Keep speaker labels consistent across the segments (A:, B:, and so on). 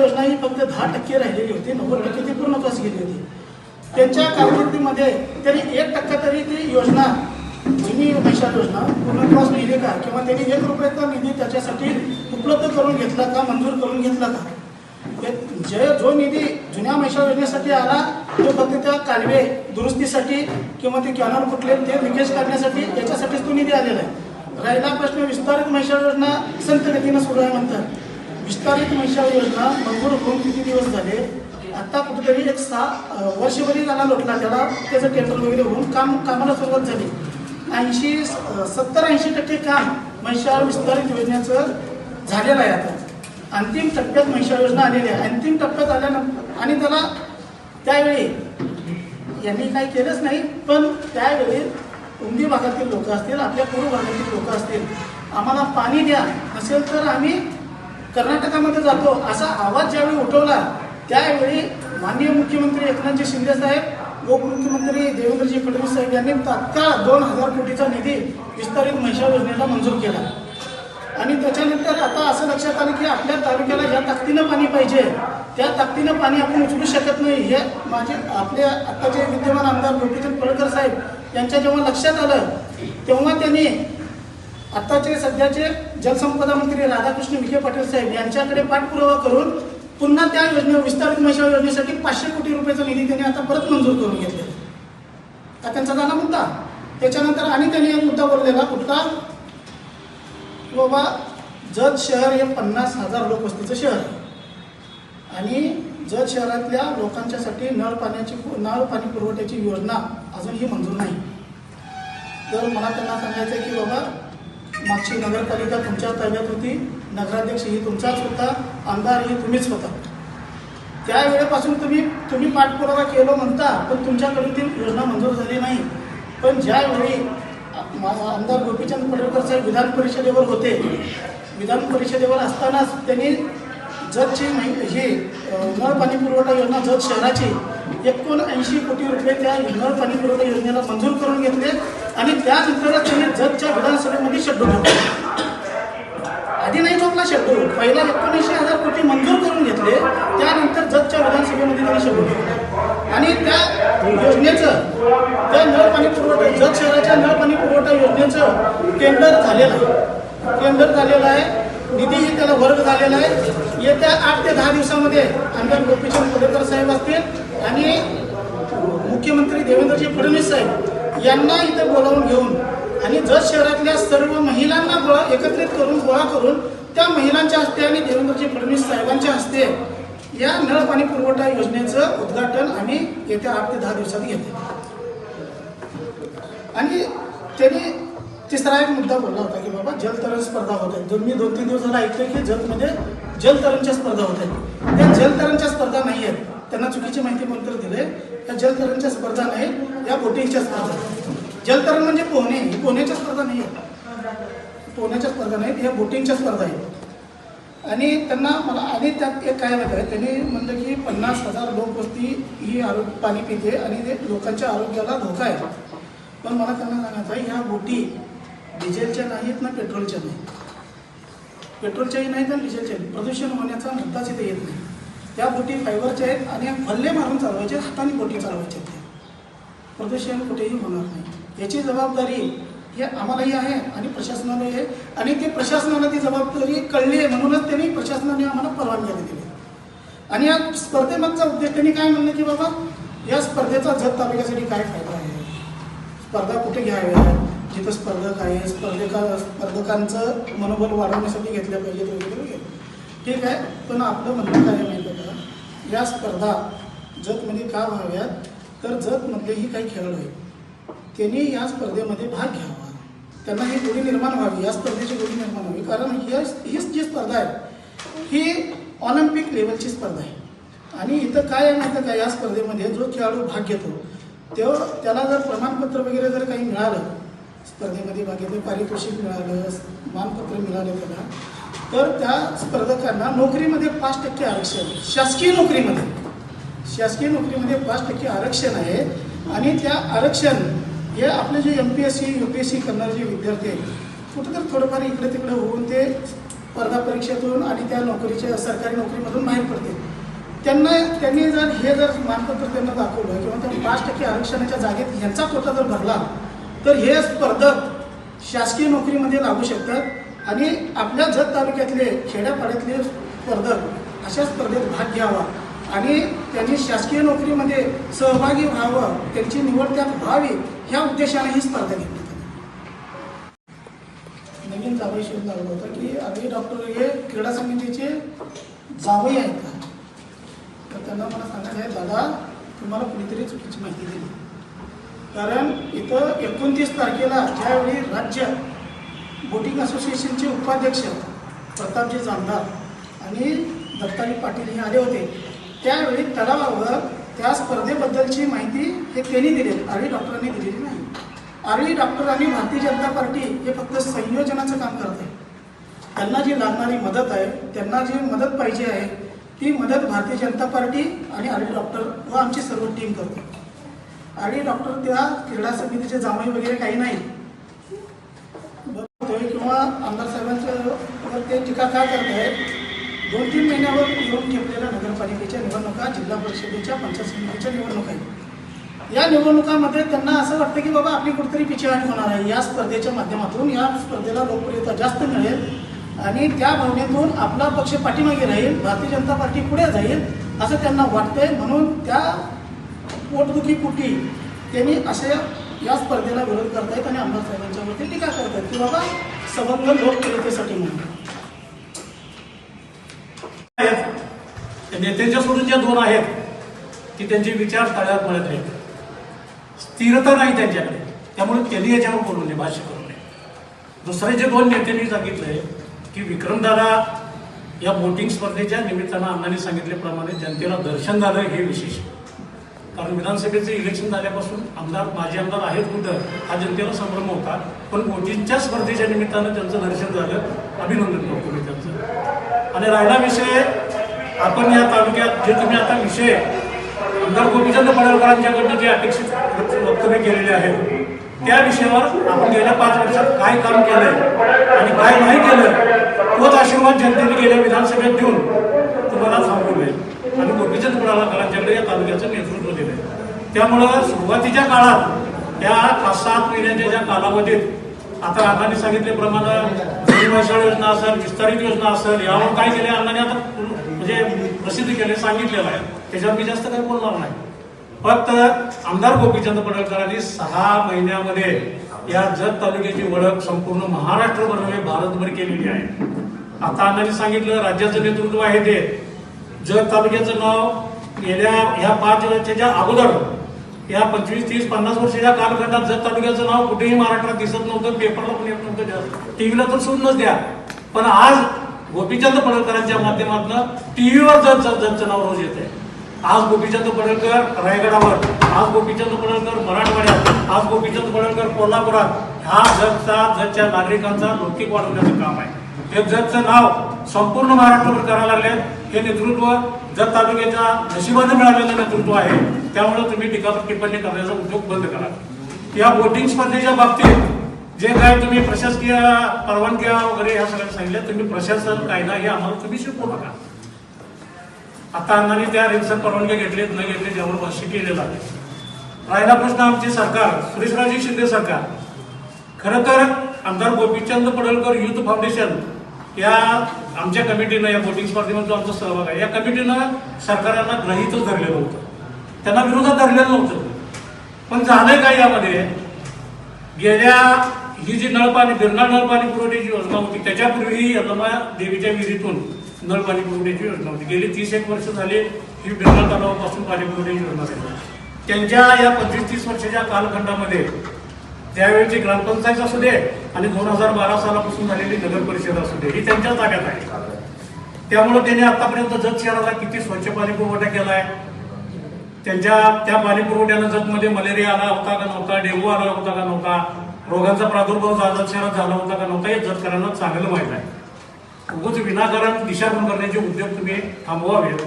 A: योजना ही फक्त दहा टक्के राहिलेली होती नव्वद टक्के ती पूर्ण क्रॉस गेली होती. त्यांच्या कारकिर्दीमध्ये त्यांनी एक टक्का तरी ती योजना जुनी पैशा योजना पूर्णत्वास लिहिली का? किंवा त्यांनी एक रुपयाचा निधी त्याच्यासाठी उपलब्ध करून घेतला का मंजूर करून घेतला का? जे जो निधी जुन्या महिषा योजनेसाठी आला तो फक्त त्या कालवे दुरुस्तीसाठी किंवा ते कॅनॉल फुटले ते लिकेज करण्यासाठी याच्यासाठीच तो निधी आलेला आहे. राहिला प्रश्न विस्तारित महिषा योजना संत गतीनं सुरू आहे म्हणतात. विस्तारित म्हैसाळ योजना मंजूर होऊन किती दिवस झाले? आता कुठेतरी एक सहा वर्षभरी झाला लोटला. त्याला त्याचं टेंडर वगैरे होऊन काम कामाला सुरुवात झाली. ऐंशी सत्तर ऐंशी टक्के काम म्हैसाळ विस्तारित योजनेचं झालेलं आहे आता. अंतिम टप्प्यात म्हैसाळ योजना आलेली आहे. अंतिम टप्प्यात आल्यानंतर आणि त्याला त्यावेळी यांनी काही केलंच नाही पण त्यावेळी उमदी भागातील लोक असतील आपल्या पूर्व भागातील लोक असतील आम्हाला पाणी द्या. नसेल तर आम्ही कर्नाटकामध्ये जातो असा आवाज ज्यावेळी उठवला त्यावेळी माननीय मुख्यमंत्री एकनाथजी शिंदे साहेब उपमुख्यमंत्री देवेंद्रजी फडणवीस साहेब यांनी तात्काळ दोन हजार कोटीचा निधी विस्तारित महिषा योजनेला मंजूर केला. आणि त्याच्यानंतर आता असं लक्षात आलं की आपल्या तालुक्याला ज्या ताकदीनं पाणी पाहिजे त्या ताकदीनं पाणी आपण उचलू शकत नाही. हे माझे आपले आत्ताचे विद्यमान आमदार गोपीचंद पळकर साहेब यांच्या जेव्हा लक्षात आलं तेव्हा त्यांनी आत्ताचे सध्याचे जलसंपदा मंत्री राधाकृष्ण विखे पाटील साहेब यांच्याकडे पाठपुरावा करून पुन्हा त्या योजने विस्तारित म्हैसाळ योजनेसाठी पाचशे कोटी रुपयाचा निधी त्यांनी आता परत मंजूर करून घेतले. हा त्यांचा झाला मुद्दा. त्याच्यानंतर आणि त्यांनी एक मुद्दा बोललेला कुठला? बाबा जत शहर हे पन्नास हजार लोकवस्तीचं शहर. आणि जत शहरातल्या लोकांच्यासाठी नळ पाण्याची नळ पाणी पुरवठ्याची योजना अजूनही मंजूर नाही. तर मला त्यांना सांगायचं आहे की बाबा मागची नगरपालिका तुमच्या ताब्यात होती नगराध्यक्ष ही तुमचाच होता आमदार ही तुम्हीच होता. त्यावेळेपासून तुम्ही तुम्ही पाठपुरावा केलो म्हणता पण तुमच्याकडून ती योजना मंजूर झाली नाही. पण ज्यावेळी माझा आमदार गोपीचंद पडळकर साहेब विधान परिषदेवर होते विधान परिषदेवर असतानाच त्यांनी जतची माहि- ही नळ पाणी पुरवठा योजना जत शहराची एकोणऐंशी कोटी रुपये त्या नळ पाणी पुरवठा योजनेला मंजूर करून घेतले. आणि त्याच उत्तरात त्याने जतच्या विधानसभेमध्ये शेड्यूल ठेवला. आधी नाही ठोकला शेड्यूल पहिला एकोणीसशे हजार कोटी मंजूर करून घेतले त्यानंतर जगच्या विधानसभेमध्ये त्यांनी शेड्यूल आणि त्या योजनेचं त्या नळ पाणी पुरवठा जत शहराच्या नळ पाणी पुरवठा योजनेचं टेंडर झालेलं आहे. टेंडर झालेलं आहे. निधीही त्याला वर्ग झालेला आहे. येत्या आठ ते दहा दिवसामध्ये आमदार गोपीचंद पडळकर साहेब असतील आणि मुख्यमंत्री देवेंद्रजी फडणवीस साहेब. यांना इथं बोलावून घेऊन आणि जत शहरातल्या सर्व महिलांना गोळा एकत्रित करून गोळा करून त्या महिलांच्या हस्ते आणि देवेंद्रजी फडणवीस साहेबांच्या हस्ते या नळ पाणी पुरवठा योजनेचं उद्घाटन आम्ही येत्या आठ ते दहा दिवसात घेतो आणि त्यांनी तिसरा एक मुद्दा बोलला होता की बाबा जलतरण स्पर्धा होत आहेत दोन मी दोन तीन दिवस झाला ऐकतोय की जलमध्ये म्हणजे जलतरणच्या स्पर्धा होत आहेत. त्या जलतरणच्या स्पर्धा नाही आहेत त्यांना चुकीची माहिती मंत्र दिले त्या जलतरणच्या स्पर्धा नाही या बोटिंगच्या स्पर्धा. जलतरण म्हणजे पोहणे. ही पोहण्याच्या स्पर्धा नाही आहे. पोहण्याच्या स्पर्धा नाहीत. ह्या बोटिंगच्या स्पर्धा आहेत. आणि त्यांना मला आणि त्यात एक काय माहिती आहे? त्यांनी म्हणलं की पन्नास हजार लोकवस्ती ही आरोग्य पाणी पिते आणि ते लोकांच्या आरोग्याला धोका आहे. पण मला त्यांना सांगायचं आहे ह्या बोटी डिझेलच्या नाहीत ना पेट्रोलच्या नाहीत? पेट्रोलच्याही नाहीत ना डिझेलच्या प्रदूषण होण्याचा मुद्दाच इथे येत नाही. त्या बोटी फायबरच्या आहेत आणि भल्ले मारून चालवायचे हाताने बोटी चालवायच्या आहेत त्या प्रदूषण कुठेही होणार नाही. याची जबाबदारी हे आम्हालाही आहे आणि प्रशासनालाही आहे. आणि ते प्रशासनाला ती जबाबदारी कळली आहे म्हणूनच त्यांनी प्रशासनाने आम्हाला परवानगी दिली आणि या स्पर्धेमागचा उद्देश त्यांनी काय म्हणलं की बाबा या स्पर्धेचा जत तालुक्यासाठी काय फायदा आहे? स्पर्धा कुठे घ्याव्या? जिथं स्पर्धक आहे स्पर्धका स्पर्धकांचं मनोबल वाढवण्यासाठी घेतलं पाहिजे वगैरे. वगैरे ठीक आहे पण आपलं म्हणणं काय नाही या स्पर्धा जतमध्ये का व्हाव्यात? तर जतमधलेही काही खेळाडू आहेत. त्यांनी या स्पर्धेमध्ये भाग घ्यावा. त्यांना ही गोडी निर्माण व्हावी या स्पर्धेची गोडी निर्माण व्हावी. कारण ही हीच जी स्पर्धा आहे ही ऑलिम्पिक लेवलची स्पर्धा आहे. आणि इथं काय आहे माहिती का? या स्पर्धेमध्ये जो खेळाडू भाग घेतो तो त्याला जर प्रमाणपत्र वगैरे जर काही मिळालं स्पर्धेमध्ये भाग घेतलं पारितोषिक मिळालं मानपत्र मिळालं त्याला तर त्या स्पर्धकांना नोकरीमध्ये पाच टक्के आरक्षण शासकीय नोकरीमध्ये. शासकीय नोकरीमध्ये पाच टक्के आरक्षण आहे. आणि त्या आरक्षण हे आपले जे M P S C U P S C करणारे जे विद्यार्थी आहेत कुठं तर थोडंफार इकडे तिकडे होऊन ते स्पर्धा परीक्षेतून आणि त्या नोकरीच्या सरकारी नोकरीमधून बाहेर पडते त्यांना त्यांनी जर हे जर मानपत्र त्यांना दाखवलं किंवा त्या पाच टक्के आरक्षणाच्या जागेत ह्यांचा कोटा जर भरला तर हे स्पर्धक शासकीय नोकरीमध्ये लागू शकतात. आणि आपल्या जत तालुक्यातले खेड्यापाड्यातले स्पर्धक अशा स्पर्धेत भाग घ्यावा. आणि त्यांनी शासकीय नोकरीमध्ये सहभागी व्हावं त्यांची निवड त्यात व्हावी ह्या उद्देशाने ही स्पर्धा घेतली नवीन जावई शोध लागला होता की अरे डॉक्टर हे क्रीडा समितीचे जावई आहेत का? तर त्यांना मला सांगायचं आहे दादा तुम्हाला कुणीतरी चुकीची माहिती दिली. कारण इथं एकोणतीस तारखेला ज्यावेळी राज्य बोटिंग असोसिएशनचे उपाध्यक्ष प्रतापजी जामदार आणि दत्ताजी पाटील हे आले होते. त्यावेळी तलावावर त्या स्पर्धेबद्दलची माहिती हे त्यांनी दिली. आरळी डॉक्टरांनी दिलेली नाही. आरळी डॉक्टर आणि भारतीय जनता पार्टी हे फक्त संयोजनाचं काम करत. आहे त्यांना जी लागणारी मदत आहे त्यांना जी मदत पाहिजे आहे ती मदत भारतीय जनता पार्टी आणि आरडी डॉक्टर व आमची सर्व टीम करते. आरडी डॉक्टर त्या क्रीडा समितीचे जामाई वगैरे काही नाही. त्यामुळं आमदार साहेबांचं ते टीका का करत आहेत? दोन तीन महिन्यावर येऊन ठेवलेल्या नगरपालिकेच्या निवडणुका जिल्हा परिषदेच्या पंचायत समितीच्या निवडणुका आहेत. या निवडणुकामध्ये त्यांना असं वाटतं की बाबा आपली कुठेतरी पिछेहाट होणार आहे. या स्पर्धेच्या माध्यमातून या स्पर्धेला लोकप्रियता जास्त मिळेल आणि त्या भावनेतून आपला पक्ष पाठीमागे राहील भारतीय जनता पार्टी पुढे जाईल असं त्यांना वाटतंय. म्हणून त्या पोटदुखी कुठी त्यांनी अशा या स्पर्धेला विरोध करतायत आणि आमदार साहेबांच्यावरती टीका करतायत की बाबा संबंध लोकप्रियतेसाठी म्हणून.
B: आहेत. त्या नेत्यांच्या सोडून ज्या दोन आहेत की त्यांचे विचार तळ्यात मिळत आहेत. स्थिरता नाही त्यांच्याकडे. त्यामुळे त्यांनी याच्यावर बोलू नये भाष्य करू नये. दुसरे जे दोन नेत्यांनी सांगितलंय की विक्रमदादा या बोटिंग स्पर्धेच्या निमित्तानं अण्णांनी सांगितल्याप्रमाणे जनतेला दर्शन झालं हे विशेष कारण विधानसभेचं इलेक्शन झाल्यापासून आमदार माजी आमदार आहेत कुठं हा जनतेला संभ्रम होता. पण मोदींच्या स्पर्धेच्या निमित्तानं त्यांचं दर्शन झालं. अभिनंदन करतो मी त्यांचं. आणि राहिला विषय आपण या तालुक्यात जे तुम्ही आता विषय आमदार गोपीचंद पडळकरांच्याकडनं जे अपेक्षित वक्तव्य केलेले आहेत त्या विषयावर आपण गेल्या पाच वर्षात काय काम केलंय आणि काय नाही केलं तोच आशीर्वाद जनतेने गेल्या विधानसभेत देऊन तुम्हाला थांबवलंय आणि गोपीचंद पडळकरांच्याकडे या तालुक्याचं नेतृत्व त्यामुळं सुरुवातीच्या काळात त्या पाच सात महिन्याच्या ज्या कालावधीत आता अण्णांनी सांगितल्याप्रमाणे जुनी योजना असेल विस्तारित योजना असेल यावर काय केले? अण्णांनी आता म्हणजे प्रसिद्ध केले सांगितलेलं आहे त्याच्यावर मी जास्त काही बोलणार नाही. फक्त आमदार गोपीचंद पडळकरांनी सहा महिन्यामध्ये या जत तालुक्याची ओळख संपूर्ण महाराष्ट्रभर नव्हे भारतभर केलेली आहे. आता अण्णांनी सांगितलं राज्याचं नेतृत्व आहे ते. जत तालुक्याचं नाव गेल्या ह्या पाच वर्षाच्या अगोदर या पंचवीस तीस पन्नास वर्षाच्या कालखंडात जत तालुक्याचं नाव कुठेही महाराष्ट्रात दिसत नव्हतं पेपरला पण येत नव्हतं जास्त. टीव्हीला तर सोडूनच द्या. पण आज गोपीचंद पडळकरांच्या माध्यमातून टीव्हीवर जत जत जतचं नाव रोज येत आहे आज गोपीचंद पडळकर रायगडावर आज गोपीचंद पडळकर मराठवाड्यात आज गोपीचंद पडळकर कोल्हापुरात. हा जतचा जतच्या नागरिकांचा लौकिक वाढवण्याचं काम आहे. हे जतचं नाव संपूर्ण महाराष्ट्रभर करायला लागले हे नेतृत्व जत तालुक्याच्या नशिबाने मिळालेलं नेतृत्व आहे. त्यामुळे तुम्ही टीकापर टिप्पणी करण्याचा उद्योग बंद करा. या बोटिंग स्पर्धेच्या बाबतीत जे काय तुम्ही प्रशासकीय परवानग्या वगैरे ह्या सगळ्या सांगितल्या तुम्ही प्रशासन कायदा हे आम्हाला तुम्ही शिकवू नका. आता अण्णांनी त्या रिक्सर परवानग्या घेतलेत न घेतले ज्यावर भाष्य केलेलं आहे. राहिला प्रश्न आमचे सरकार सुरेशराजे शिंदे सरकार. खरं तर आमदार गोपीचंद पडळकर युथ फाउंडेशन या आमच्या कमिटीनं या बोटिंग स्पर्धेमध्ये जो आमचा सहभाग आहे या कमिटीनं सरकारांना ग्रहीतच धरलेलं होतं. त्यांना विरोधात धरलेलं नव्हतं. पण झालंय काय यामध्ये? गेल्या ही जी नळपाणी गिरणा नळपाणी पुरवठ्याची योजना होती त्याच्यापूर्वी यल्लमा देवीच्या विहिरीतून नळपाणी पुरवठ्याची योजना होती. गेली तीस एक वर्ष झाली ही बिर्ना तलावापासून पाणी पुरवठ्याची योजना झाली. त्यांच्या या पंचवीस तीस वर्षाच्या कालखंडामध्ये त्यावेळेची ग्रामपंचायत असू दे आणि दोन हजार बारा सालापासून झालेली नगर परिषद असू दे ही त्यांच्या ताब्यात आहे. त्यामुळे त्यांनी आतापर्यंत जत शहराला किती स्वच्छ पाणी पुरवठा केलाय? त्यांच्या त्या पाणी पुरवठ्यानं जतमध्ये मलेरिया आला होता का नव्हता डेंगू आला होता का नव्हता रोगांचा प्रादुर्भाव जत शहरात झाला होता का नव्हता हे जतकरांना चांगलं माहीत आहे. उगच विनाकारण दिशाभूल करण्याचे उद्योग तुम्ही थांबवावेत.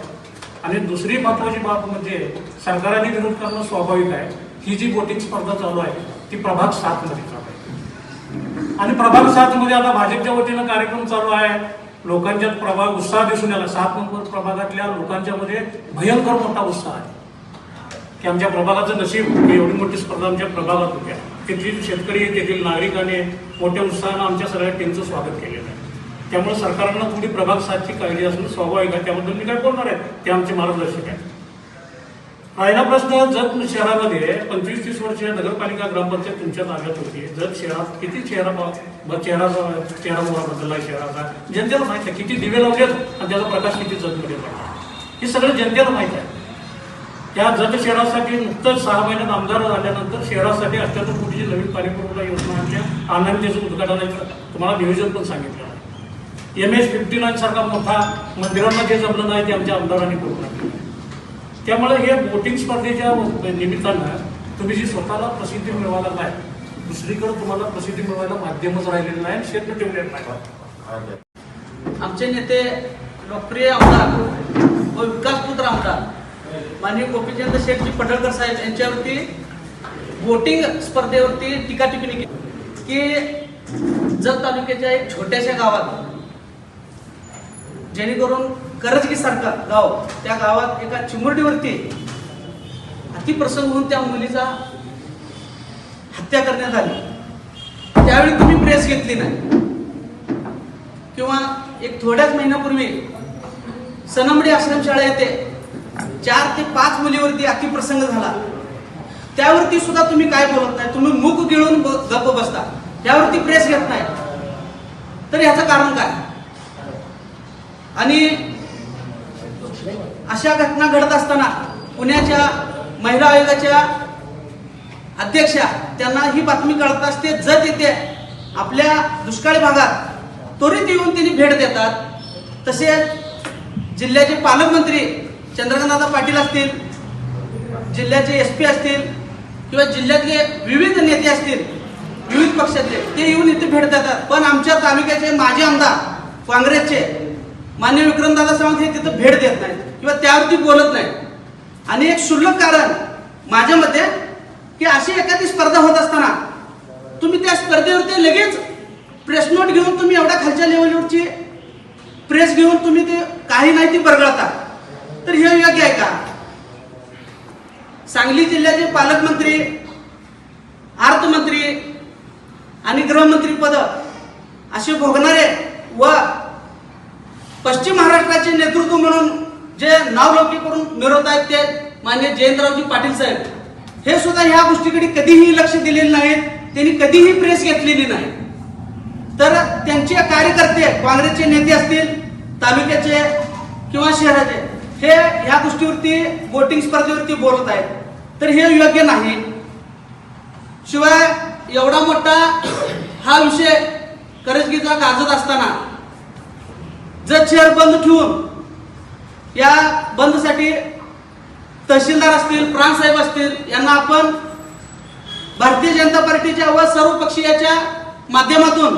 B: आणि दुसरी महत्वाची बाब म्हणजे सरकारने विरोध करणं स्वाभाविक आहे. ही जी बोटिंग स्पर्धा चालू आहे ती प्रभाग सात मध्ये चालू आहे आणि प्रभाग सात मध्ये आता भाजपच्या वतीनं कार्यक्रम चालू आहे. लोकांच्यात प्रभाग उत्साह दिसून आला सात नंबर प्रभागातल्या लोकांच्या मध्ये भयंकर मोठा उत्साह आहे. की आमच्या प्रभागाचं नशीब एवढी मोठी स्पर्धा आमच्या प्रभागात होत्या तेथील शेतकरी तेथील नागरिकांनी मोठ्या उत्साहानं आमच्या सगळ्या टीमचं स्वागत केलेलं आहे. त्यामुळे सरकारनं थोडी प्रभाग सातची काळजी असणं स्वाभाविक आहे. त्याबद्दल मी काय बोलणार आहे? ते आमचे मार्गदर्शक आहेत. राहिला प्रश्न जत शहरामध्ये पंचवीस तीस वर्ष नगरपालिका ग्रामपंचायत तुमच्या ताब्यात होती. जत शहरात किती चेहरा चेहरा चेहरा मोहरा बदलला आहे शहराचा? जनतेला माहिती आहे. किती दिवे लावलेत आणि त्याचा प्रकाश किती जतमध्ये पडला? हे सगळं जनतेला माहिती आहे. त्या जत शहरासाठी नुकतंच सहा महिन्यात आमदार झाल्यानंतर शहरासाठी अठ्ठ्याहत्तर कोटीची नवीन पाणीपुरवठा योजना आणल्या. आणि उद्घाटनाचं तुम्हाला नियोजन पण सांगितलं आहे. एम एस फिफ्टी नाईन सारखा मोठा मंदिरांना जे जमलं नाही ते आमच्या आमदारांनी पूर्ण केलं त्यामुळे हे बोटिंग स्पर्धेच्या निमित्तानं तुम्ही जी स्वतःला प्रसिद्धी मिळवायला नाही दुसरीकडे तुम्हाला प्रसिद्धी मिळवायला माध्यमच राहिलेलं नाही क्षेत्र ठेवलेलं नाही.
C: आमचे नेते लोकप्रिय आमदार व विकासपुत्र आमदार माननीय गोपीचंद शेठजी पडळकर साहेब यांच्यावरती बोटिंग स्पर्धेवरती टीका टिप्पणी केली. की जत तालुक्याच्या एक छोट्याशा गावात जेणेकरून करजगीसारखं गाव त्या गावात एका चिमुरडीवरती अतिप्रसंग होऊन त्या मुलीचा हत्या करण्यात आली. त्यावेळी तुम्ही प्रेस घेतली नाही. किंवा एक थोड्याच महिन्यापूर्वी सनमडी आश्रमशाळा येथे चार ते पाच मुलीवरती अतिप्रसंग झाला. त्यावरती सुद्धा तुम्ही काय बोलत नाही? तुम्ही मुख गिळून गप्प बसता. त्यावरती प्रेस घेत नाही. तर याचं कारण काय? आणि अशा घटना घडत असताना पुण्याच्या महिला आयोगाच्या अध्यक्षा त्यांना ही बातमी कळत असते जत येते आपल्या दुष्काळी भागात त्वरित येऊन त्यांनी भेट देतात. तसेच जिल्ह्याचे पालकमंत्री चंद्रकांतदादा पाटील असतील जिल्ह्याचे एस पी असतील किंवा जिल्ह्यातले विविध नेते असतील विविध पक्षातले ते येऊन इथे भेट देतात. पण आमच्या तालुक्याचे माजी आमदार काँग्रेसचे मान्य विक्रमदादा सावंत हे तिथं भेट देत नाहीत. किंवा त्यावरती बोलत नाही. आणि एक क्षुल्लक कारण माझ्या मते की अशी एखादी स्पर्धा होत असताना तुम्ही त्या स्पर्धेवरती लगेच प्रेस नोट घेऊन तुम्ही एवढ्या खालच्या लेवलवरची प्रेस घेऊन तुम्ही ते काही नाही ती बरगळता. तर हे योग्य आहे का? सांगली जिल्ह्याचे पालकमंत्री अर्थमंत्री आणि गृहमंत्री पद असे भोगणारे व पश्चिम महाराष्ट्राचे नेतृत्व म्हणून जे नावलौकी करून मिळवत आहेत ते मान्य जयंतरावजी पाटील साहेब. हे सुद्धा ह्या गोष्टीकडे कधीही लक्ष दिलेले नाही त्यांनी कधीही प्रेस घेतलेली नाही. तर त्यांचे कार्यकर्ते काँग्रेसचे नेते असतील तालुक्याचे किंवा शहराचे हे ह्या गोष्टीवरती वोटिंग स्पर्धेवरती बोलत आहेत. तर हे योग्य नाही. शिवाय एवढा मोठा हा विषय करजगीचा गाजत असताना जर शहर बंद ठेवून या बंदसाठी तहसीलदार असतील प्राणसाहेब असतील यांना आपण भारतीय जनता पार्टीच्या व सर्व पक्षीयाच्या माध्यमातून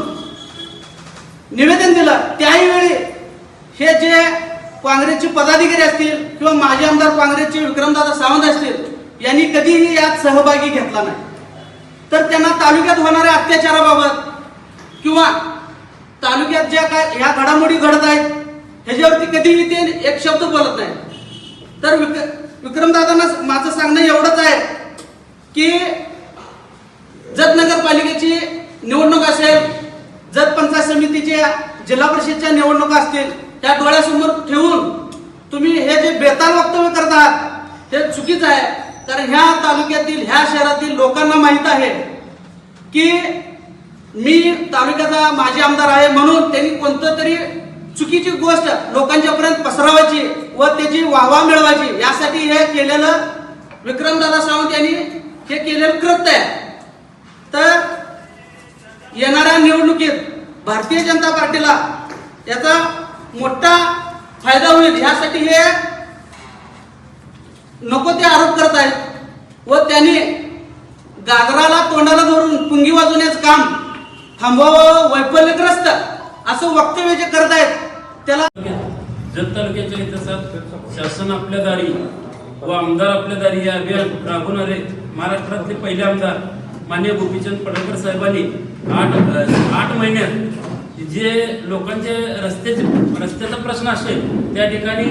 C: निवेदन दिलं. त्याही वेळी हे जे काँग्रेसचे पदाधिकारी असतील किंवा माजी आमदार काँग्रेसचे विक्रमदादा सावंत असतील यांनी कधीही यात सहभागी घेतला नाही. तर त्यांना तालुक्यात होणाऱ्या अत्याचाराबाबत किंवा तालुक्यात ज्या काय ह्या घडामोडी घडत आहेत ह्याच्यावरती कधीही ते एक शब्द बोलत नाही. तर विक विक्रमदादांना माझं सांगणं एवढंच आहे की जत नगरपालिकेची निवडणूक असेल जत पंचायत समितीच्या जिल्हा परिषदच्या निवडणुका असतील त्या डोळ्यासमोर ठेवून तुम्ही हे जे बेताल वक्तव्य करतात हे चुकीचं आहे. कारण ह्या तालुक्यातील ह्या शहरातील लोकांना माहीत आहे की मी तालुक्याचा माजी आमदार आहे म्हणून त्यांनी कोणतं तरी चुकीची गोष्ट लोकांच्या पर्यंत पसरवायची व त्याची वाहवा मिळवायची यासाठी हे केलेलं विक्रमदादा सावंत यांनी हे केलेलं कृत्य आहे. तर येणाऱ्या निवडणुकीत भारतीय जनता पार्टीला याचा मोठा फायदा होईल ह्यासाठी हे नको ते आरोप करत आहेत. व त्यांनी गागराला तोंडाला धरून पुंगी वाजवण्याचं काम थांबवावं वैफल्यग्रस्त असं वक्तव्य जे करत आहेत त्याला
D: जत तालुक्याच्या इतिहासात शासन आपल्या दारी व आमदार आपल्या दारी हे अभियान राबवणारे महाराष्ट्रातले पहिले आमदार मान्य गोपीचंद पडळकर साहेबांनी आठ आठ महिन्यात जे लोकांचे रस्त्याचे रस्त्याचा प्रश्न असेल त्या ठिकाणी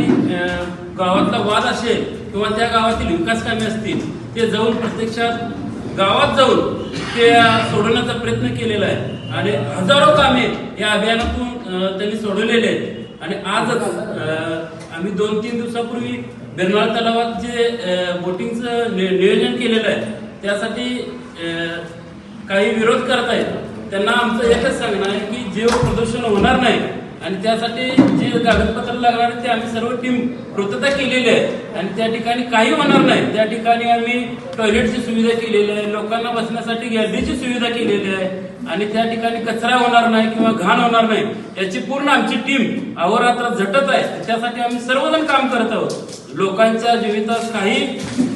D: गावातला वाद असेल किंवा त्या गावातील विकास कामे असतील ते जाऊन प्रत्यक्षात गावात जाऊन ते सोडवण्याचा प्रयत्न केलेला आहे. आणि हजारो कामे या अभियानातून त्यांनी सोडवलेले आहेत. आणि आजच आम्ही दोन तीन दिवसापूर्वी बेरनाळ तलावात जे बोटिंगचं नियोजन केलेलं आहे त्यासाठी काही विरोध करत आहेत त्यांना आमचं एकच सांगणं आहे की जीव प्रदूषण होणार नाही. आणि त्यासाठी जे कागदपत्र लागणार आहे ते आम्ही सर्व टीम पूर्तता केलेली आहे आणि त्या ठिकाणी काही होणार नाही. त्या ठिकाणी आम्ही टॉयलेटची सुविधा केलेली आहे लोकांना बसण्यासाठी गॅलरीची सुविधा केलेली आहे. आणि त्या ठिकाणी कचरा होणार नाही किंवा घाण होणार नाही याची पूर्ण आमची टीम अहोरात्र झटत आहे. त्यासाठी आम्ही सर्वजण काम करत आहोत. लोकांच्या जीवितात काही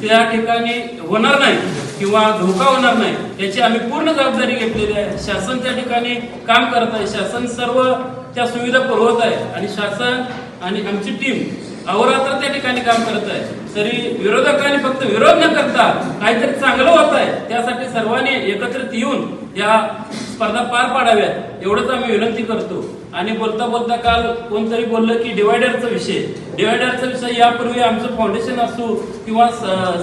D: त्या ठिकाणी होणार नाही किंवा धोका होणार नाही याची आम्ही पूर्ण जबाबदारी घेतलेली आहे. शासन त्या ठिकाणी काम करत आहे. शासन सर्व त्या सुविधा पुरवत आहे. आणि शासन आणि आमची टीम अहोरात्र त्या ठिकाणी काम करत आहे. तरी विरोधकांनी फक्त विरोध न करता काहीतरी चांगलं होत आहे त्यासाठी सर्वांनी एकत्रित येऊन या स्पर्धा पार पाडाव्यात एवढंच आम्ही विनंती करतो. आणि बोलता बोलता काल कोणतरी बोललं की डिवायडरचा विषय. डिवायडरचा विषय यापूर्वी आमचं फाउंडेशन असू किंवा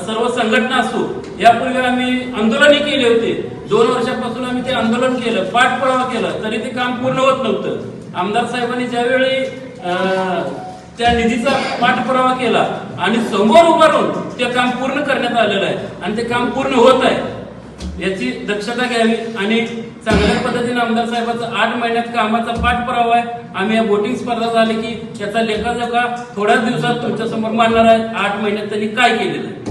D: सर्व संघटना असू यापूर्वी आम्ही आंदोलनही केले होते. दोन वर्षापासून आम्ही ते आंदोलन केलं पाठपुरावा केला तरी ते काम पूर्ण होत नव्हतं. आमदार साहेबांनी ज्यावेळी त्या निधीचा पाठपुरावा केला आणि समोर उभारून ते काम पूर्ण करण्यात आलेलं आहे आणि ते काम पूर्ण होत आहे याची दक्षता घ्यावी आणि चांगल्या पद्धतीने आमदार साहेबाचा आठ महिन्यात कामाचा पाठपुरावा आहे आम्ही या बोटिंग स्पर्धा झाली की याचा लेखाजोखा थोड्याच दिवसात तुमच्यासमोर मांडणार आहे आठ महिन्यात त्यांनी काय केलेलं आहे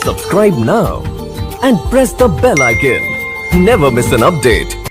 E: Subscribe now and press the bell icon. Never miss an update.